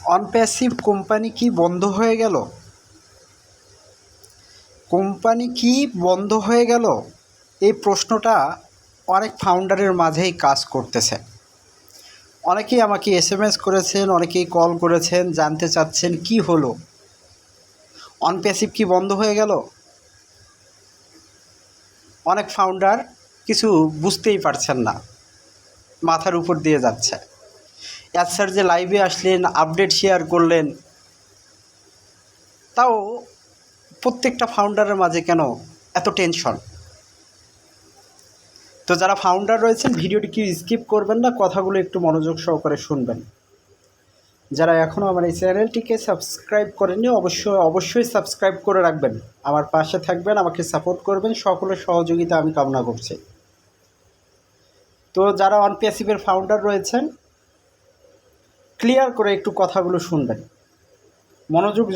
অনপ্যাসিভ company কি বন্ধ হয়ে গেল? কোম্পানি কি বন্ধ হয়ে গেল? এই প্রশ্নটা অনেক ফাউন্ডারের মাঝেই কাজ করতেছে। অনেকেই আমাকে এস এম এস করেছেন, অনেকেই কল করেছেন, জানতে চাচ্ছেন কি হলো? অনপ্যাসিভ কি বন্ধ হয়ে গেল? অনেক ফাউন্ডার কিছু বুঝতেই পারছেন না। মাথার উপর দিয়ে যাচ্ছে। এস স্যার যে লাইভে আসলেন আপডেট শেয়ার করলেন, তাও প্রত্যেকটা ফাউন্ডারের মাঝে কেন এত টেনশন তো যারা ফাউন্ডার রয়েছেন, ভিডিওটি কি স্কিপ করবেন না? কথাগুলো একটু মনোযোগ সহকারে শুনবেন। যারা এখনও আমার এই চ্যানেলটিকে সাবস্ক্রাইব করেননি, অবশ্যই অবশ্যই সাবস্ক্রাইব করে রাখবেন। আমার পাশে থাকবেন, আমাকে সাপোর্ট করবেন। সকলের সহযোগিতা আমি কামনা করছি। তো যারা অনপ্যাসিভের ফাউন্ডার রয়েছেন ক্লিয়ার করে একটু কথাগুলো শুনবেন। মনোযোগ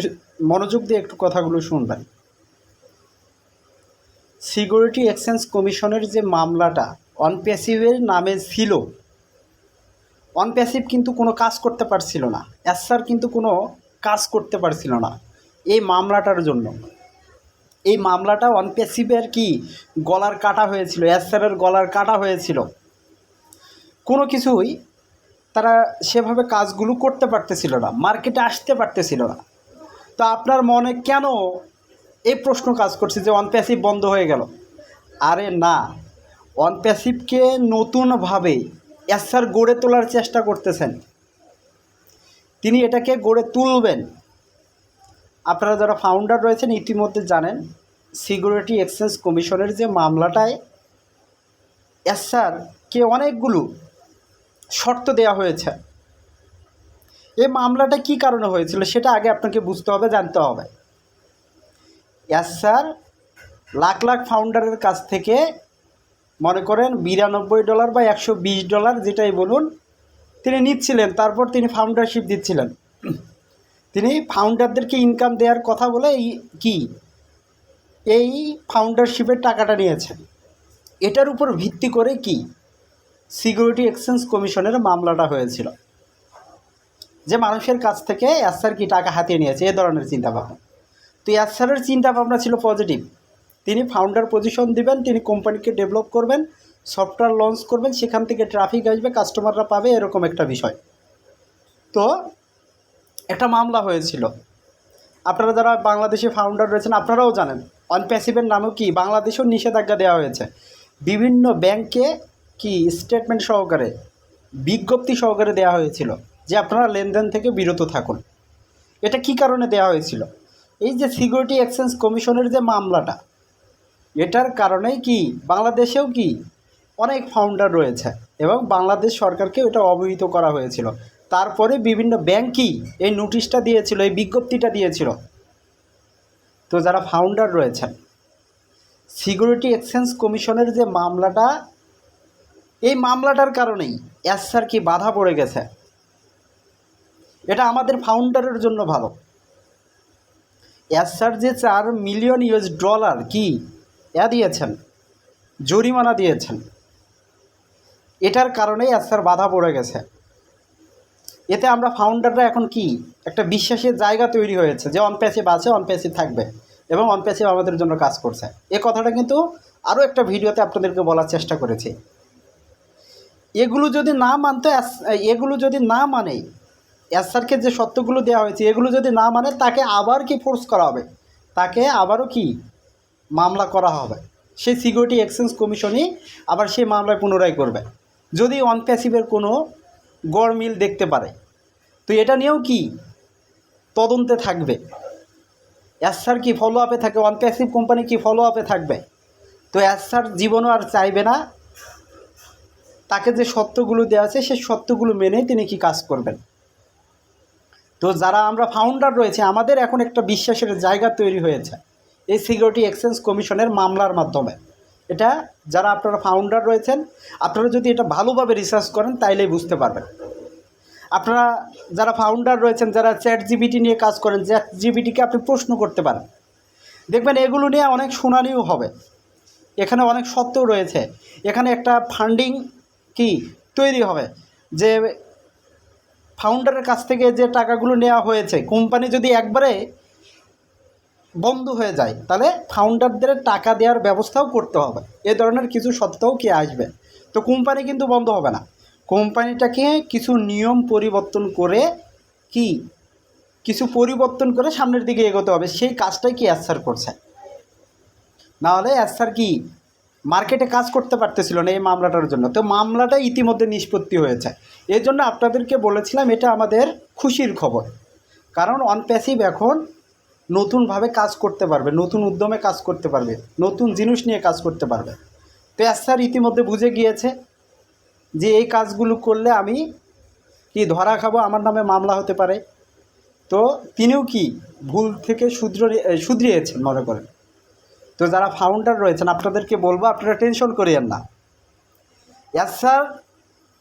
মনোযোগ দিয়ে একটু কথাগুলো শুনবেন। সিকিউরিটি এক্সচেঞ্জ কমিশনের যে মামলাটা অনপ্যাসিভের নামে ছিল অনপ্যাসিভ কিন্তু কোনো কাজ করতে পারছিল না। এসআর কিন্তু কোনো কাজ করতে পারছিল না এই মামলাটার জন্য। এই মামলাটা অনপ্যাসিভের কি গলার কাটা হয়েছিল? এসআরের গলার কাটা হয়েছিল। কোনো কিছুই তারা সেভাবে কাজগুলো করতে পারতেছিল না, মার্কেটে আসতে পারতেছিল না। তো আপনার মনে কেন এই প্রশ্ন কাজ করছে যে অনপ্যাসিভ বন্ধ হয়ে গেল? আরে না অনপ্যাসিভকে নতুনভাবে এসআর গড়ে তোলার চেষ্টা করতেছেন। তিনি এটাকে গড়ে তুলবেন। আপনারা যারা ফাউন্ডার রয়েছেন, ইতিমধ্যে জানেন সিকিউরিটি এক্সচেঞ্জ কমিশনের যে মামলাটায় এসআরকে অনেকগুলো শর্ত দেওয়া হয়েছে। এই মামলাটা কি কারণে হয়েছিল সেটা আগে আপনাকে বুঝতে হবে, জানতে হবে। স্যার লাখ লাখ ফাউন্ডারের কাছ থেকে মনে করেন বিরানব্বই ডলার বা একশো বিশ ডলার যেটাই বলুন, তিনি নিচ্ছিলেন, তারপর তিনি ফাউন্ডারশিপ দিচ্ছিলেন। তিনি ফাউন্ডারদেরকে ইনকাম দেওয়ার কথা বলে এই কি? এই ফাউন্ডারশিপের টাকাটা নিয়েছেন। এটার উপর ভিত্তি করে কি? সিকিউরিটি এক্সচেঞ্জ কমিশনের মামলাটা হয়েছিল। যে মানুষের কাছ থেকে এসআর কি টাকা হাতিয়ে নিয়েছে, এ ধরনের চিন্তাভাবনা। তো এসআরের চিন্তাভাবনা ছিল পজিটিভ তিনি ফাউন্ডার পজিশন দিবেন, তিনি কোম্পানিকে ডেভেলপ করবেন সফটওয়্যার লঞ্চ করবেন, সেখান থেকে ট্রাফিক আসবে কাস্টমাররা পাবে, এরকম একটা বিষয়। তো একটা মামলা হয়েছিল। আপনারা যারা বাংলাদেশে ফাউন্ডার রয়েছেন, আপনারাও জানেন। অনপ্যাসিভের নামেও কি? বাংলাদেশেও নিষেধাজ্ঞা দেওয়া হয়েছে। বিভিন্ন ব্যাংকে কি স্টেটমেন্ট সহকারে, বিজ্ঞপ্তি সহকারে দেওয়া হয়েছিল যে আপনারা লেনদেন থেকে বিরত থাকুন। এটা কি কারণে দেওয়া হয়েছিল? এই যে সিকিউরিটি এক্সচেঞ্জ কমিশনের যে মামলাটা, এটার কারণেই কি বাংলাদেশেও কি অনেক ফাউন্ডার রয়েছে এবং বাংলাদেশ সরকারকে এটা অবহিত করা হয়েছিল। তারপরে বিভিন্ন ব্যাংকই এই নোটিশটা দিয়েছিল, এই বিজ্ঞপ্তিটা দিয়েছিল। তো যারা ফাউন্ডার রয়েছেন সিকিউরিটি এক্সচেঞ্জ কমিশনের যে মামলাটা এই মামলাটার কারণেই এসআর কি বাধা পড়ে গেছে। এটা আমাদের ফাউন্ডারের জন্য ভালো। এসআর যে চার মিলিয়ন ইউএস ডলার কি, এ দিয়েছেন, জরিমানা দিয়েছেন, এটার কারণেই এসআর বাধা পড়ে গেছে। এতে আমরা ফাউন্ডাররা এখন কি, একটা বিশ্বাসের জায়গা তৈরি হয়েছে যে অনপ্যাসিভ আছে, অনপ্যাসিভ থাকবে এবং অনপ্যাসিভ আমাদের জন্য কাজ করছে। এ কথাটা কিন্তু আরও একটা ভিডিওতে আপনাদেরকে বলার চেষ্টা করেছি। এগুলো যদি না মানতো এগুলো যদি না মানে এসআরকে যে সত্যগুলো দেওয়া হয়েছে, এগুলো যদি না মানে তাকে আবার কি ফোর্স করা হবে? তাকে আবারও কি মামলা করা হবে? সেই সিকিউরিটি এক্সচেঞ্জ কমিশনই আবার সেই মামলায় পুনরায় করবে। যদি অনপ্যাসিভের কোনো গড় মিল দেখতে পারে, তো এটা নিয়েও কি তদন্তে থাকবে? এসআর কি ফলো আপে থাকে অনপ্যাসিভ কোম্পানি কি ফলো আপে থাকবে? তো এসআর জীবনও আর চাইবে না তাকে যে সত্যগুলো দেওয়া আছে সেই সত্যগুলো মেনেই তিনি কি কাজ করবেন। তো যারা আমরা ফাউন্ডার রয়েছে, আমাদের এখন একটা বিশ্বাসের জায়গা তৈরি হয়েছে এই সিকিউরিটি এক্সচেঞ্জ কমিশনের মামলার মাধ্যমে। এটা যারা আপনারা ফাউন্ডার রয়েছেন, আপনারা যদি এটা ভালোভাবে রিসার্চ করেন, তাইলেই বুঝতে পারবেন। আপনারা যারা ফাউন্ডার রয়েছেন, যারা চ্যাট জিবিটি নিয়ে কাজ করেন চ্যাট জিবিটিকে আপনি প্রশ্ন করতে পারেন। দেখবেন এগুলো নিয়ে অনেক শুনানিও হবে। এখানে অনেক সত্যও রয়েছে। এখানে একটা ফান্ডিং কি তৈরি হবে? যে ফাউন্ডারের কাছ থেকে যে টাকাগুলো নেওয়া হয়েছে কোম্পানি যদি একবারে বন্ধ হয়ে যায়, তাহলে ফাউন্ডারদের টাকা দেওয়ার ব্যবস্থাও করতে হবে। এ ধরনের কিছু সত্ত্বেও কে আসবে? তো কোম্পানি কিন্তু বন্ধ হবে না। কোম্পানিটাকে কিছু নিয়ম পরিবর্তন করে কি? কিছু পরিবর্তন করে সামনের দিকে এগোতে হবে। সেই কাজটাই কি অ্যাসার করছে? নাহলে অ্যাসার কি মার্কেটে কাজ করতে পারতেছিল না এই মামলাটার জন্য। তো মামলাটা ইতিমধ্যে নিষ্পত্তি হয়েছে। এই জন্য আপনাদেরকে বলেছিলাম, এটা আমাদের খুশির খবর। কারণ অন প্যাসিভ এখন নতুনভাবে কাজ করতে পারবে, নতুন উদ্যমে কাজ করতে পারবে, নতুন জিনিস নিয়ে কাজ করতে পারবে। তো স্যার ইতিমধ্যে বুঝে গিয়েছে যে এই কাজগুলো করলে আমি কি ধরা খাব, আমার নামে মামলা হতে পারে। তো তিনিও কি ভুল থেকে শুধরে শুধরিয়েছেন মনে করেন? তো যারা ফাউন্ডার রয়েছেন, আপনাদেরকে বলব, আপনারা টেনশন করিয়েন না। এস স্যার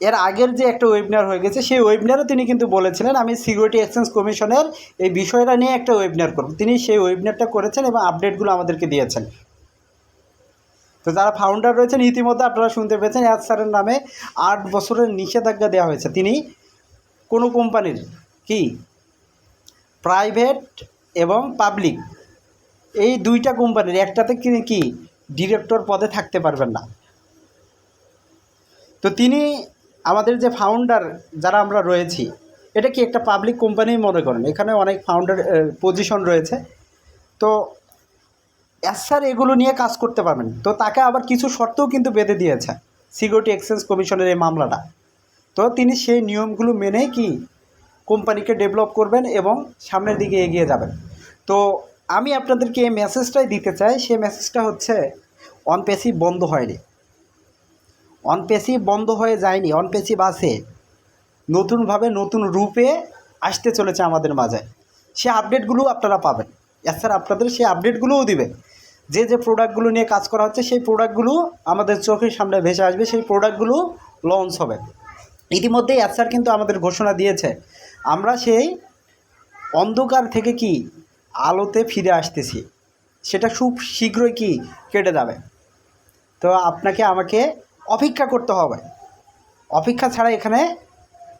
এর আগের যে একটা ওয়েবিনার হয়ে গেছে, সেই ওয়েবিনারে তিনি কিন্তু বলেছিলেন, আমি সিকিউরিটি এক্সচেঞ্জ কমিশনের এই বিষয়টা নিয়ে একটা ওয়েবিনার করব। তিনি সেই ওয়েবিনারটা করেছেন এবং আপডেটগুলো আমাদেরকে দিয়েছেন। তো যারা ফাউন্ডার রয়েছেন, ইতিমধ্যে আপনারা শুনতে পেয়েছেন এস স্যারের নামে আট বছরের নিষেধাজ্ঞা দেওয়া হয়েছে। তিনি কোনো কোম্পানির কি? প্রাইভেট এবং পাবলিক এই দুইটা কোম্পানির একটাতে তিনি কি? ডিরেক্টর পদে থাকতে পারবেন না। তো তিনি আমাদের যে ফাউন্ডার যারা আমরা রয়েছি, এটা কি একটা পাবলিক কোম্পানি মনে করেন? এখানে অনেক ফাউন্ডার পজিশন রয়েছে। তো স্যার এগুলো নিয়ে কাজ করতে পারবেন। তো তাকে আবার কিছু শর্তও কিন্তু বেঁধে দিয়েছে সিকিউরিটি এক্সচেঞ্জ কমিশনের এই মামলাটা। তো তিনি সেই নিয়মগুলো মেনে কি কোম্পানিকে ডেভেলপ করবেন এবং সামনের দিকে এগিয়ে যাবেন। তো আমি আপনাদেরকে এই মেসেজটাই দিতে চাই। সেই মেসেজটা হচ্ছে অন পেসিভ বন্ধ হয়নি। অন পেসিভ বন্ধ হয়ে যায়নি অন পেসিভ আছে নতুনভাবে নতুন রূপে আসতে চলেছে আমাদের মাঝে। সে আপডেটগুলো আপনারা পাবেন। এছাড়া আপনাদের সেই আপডেটগুলোও দিবে। যে যে প্রোডাক্টগুলো নিয়ে কাজ করা হচ্ছে, সেই প্রোডাক্টগুলো আমাদের চোখের সামনে ভেসে আসবে, সেই প্রোডাক্টগুলো লঞ্চ হবে। ইতিমধ্যেই অ্যাসার কিন্তু আমাদের ঘোষণা দিয়েছে। আমরা সেই অন্ধকার থেকে কি আলোতে ফিরে আসতেছি। সেটা খুব শীঘ্রই কি কেটে যাবে। তো আপনাকে আমাকে অপেক্ষা করতে হবে। অপেক্ষা ছাড়া এখানে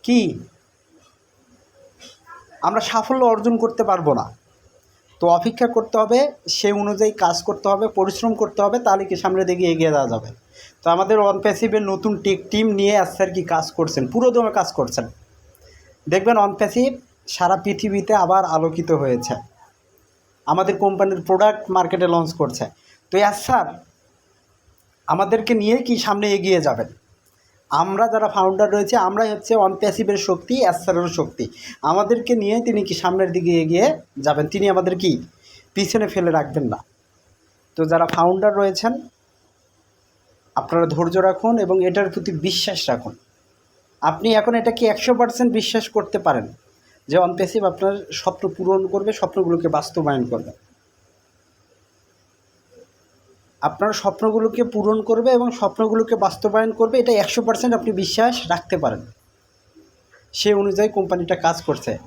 কি? আমরা সাফল্য অর্জন করতে পারব না। তো অপেক্ষা করতে হবে, সে অনুযায়ী কাজ করতে হবে, পরিশ্রম করতে হবে, তাহলে কি সামনে দিকে এগিয়ে যাওয়া যাবে। তো আমাদের অন প্যাসিভের নতুন টেক টিম নিয়ে আসছে আর কি কাজ করছেন? পুরো দমে কাজ করছেন। দেখবেন অন প্যাসিভ সারা পৃথিবীতে আবার আলোকিত হয়েছে। আমাদের কোম্পানির প্রোডাক্ট মার্কেটে লঞ্চ করছে। তো ইয়াস স্যার আমাদেরকে নিয়ে কি সামনে এগিয়ে যাবেন? আমরা যারা ফাউন্ডার রয়েছে, আমরাই হচ্ছে অন প্যাসিভের শক্তি অ্যাসারের শক্তি। আমাদেরকে নিয়ে তিনি কি সামনের দিকে এগিয়ে যাবেন? তিনি আমাদের কি পিছনে ফেলে রাখবেন না? তো যারা ফাউন্ডার রয়েছেন, আপনারা ধৈর্য রাখুন এবং এটার প্রতি বিশ্বাস রাখুন। আপনি এখন এটাকে একশো পার্সেন্ট বিশ্বাস করতে পারেন। যে অনপেসিভ আপনার স্বপ্ন পূরণ করবে, স্বপ্নগুলোকে বাস্তবায়ন করবে। আপনার স্বপ্নগুলোকে পূরণ করবে এবং স্বপ্নগুলোকে বাস্তবায়ন করবে, এটা একশো পার্সেন্ট আপনি বিশ্বাস রাখতে পারেন। সে অনুযায়ী কোম্পানিটা কাজ করছে।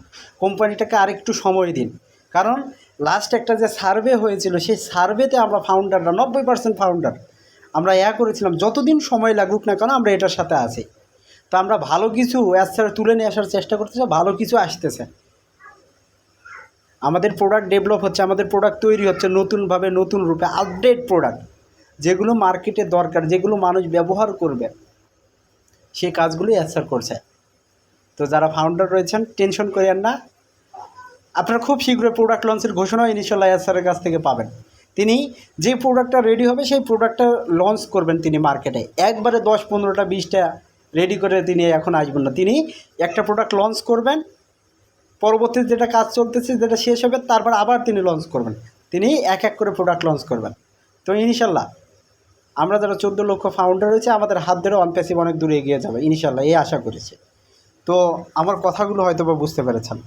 কোম্পানিটাকে আরেকটু সময় দিন। কারণ লাস্ট একটা যে সার্ভে হয়েছিল, সেই সার্ভেতে আমরা ফাউন্ডাররা নব্বই পার্সেন্ট ফাউন্ডার আমরা এ করেছিলাম, যতদিন সময় লাগুক না কেন, আমরা এটার সাথে আছি। তো আমরা ভালো কিছু অ্যাসার তুলে নিয়ে আসার চেষ্টা করতেছে, ভালো কিছু আসতেছে। আমাদের প্রোডাক্ট ডেভেলপ হচ্ছে, আমাদের প্রোডাক্ট তৈরি হচ্ছে নতুনভাবে, নতুন রূপে আপডেট প্রোডাক্ট যেগুলো মার্কেটে দরকার, যেগুলো মানুষ ব্যবহার করবে সেই কাজগুলোই অ্যাসার করছে। তো যারা ফাউন্ডার রয়েছেন টেনশন করেন না। আপনারা খুব শীঘ্রই প্রোডাক্ট লঞ্চের ঘোষণা ইনিশিয়াল অ্যাসারের কাছ থেকে পাবেন। তিনি যে প্রোডাক্টটা রেডি হবে, সেই প্রোডাক্টটা লঞ্চ করবেন তিনি মার্কেটে একবারে দশ, পনেরোটা, বিশটা রেডি করে তিনি এখন আসবেন না। তিনি একটা প্রোডাক্ট লঞ্চ করবেন, পরবর্তীতে যেটা কাজ চলতেছে, যেটা শেষ হবে, তারপর আবার তিনি লঞ্চ করবেন। তিনি এক এক করে প্রোডাক্ট লঞ্চ করবেন। তো ইনশাল্লাহ আমরা যারা চোদ্দ লক্ষ ফাউন্ডার রয়েছে আমাদের হাত ধরে অনপ্যাসিভ অনেক দূরে এগিয়ে যাবে ইনশাল্লাহ এই আশা করেছি। তো আমার কথাগুলো হয়তো বা বুঝতে পেরেছেন।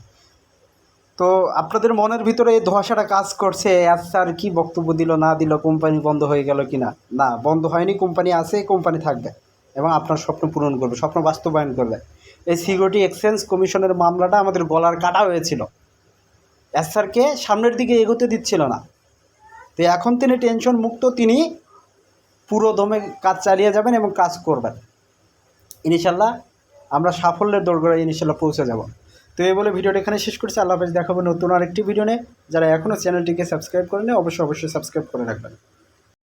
তো আপনাদের মনের ভিতরে এই ধোঁয়াশাটা কাজ করছে স্যার কি বক্তব্য দিল, না দিল, কোম্পানি বন্ধ হয়ে গেল কি না না, বন্ধ হয়নি, কোম্পানি আছে, কোম্পানি থাকবে। এবং আপনার স্বপ্ন পূরণ করবে, স্বপ্ন বাস্তবায়ন করবে। এই সিকিউরিটি এক্সচেঞ্জ কমিশনের মামলাটা আমাদের গলার কাটা হয়েছিল। এসআরকে সামনের দিকে এগোতে দিচ্ছিল না। তো এখন তিনি টেনশন মুক্ত, তিনি পুরো দমে কাজ চালিয়ে যাবেন এবং কাজ করবেন। ইনশাল্লাহ আমরা সাফল্যের দোরগোড়ায় ইনশাল্লাহ পৌঁছে যাব। তো এই বলে ভিডিওটা এখানে শেষ করছি। আল্লাহ হাফেজ, দেখাবো নতুন আরেকটি ভিডিও নিয়ে যারা এখনও চ্যানেলটিকে সাবস্ক্রাইব করেনি অবশ্যই অবশ্যই সাবস্ক্রাইব করে রাখবেন।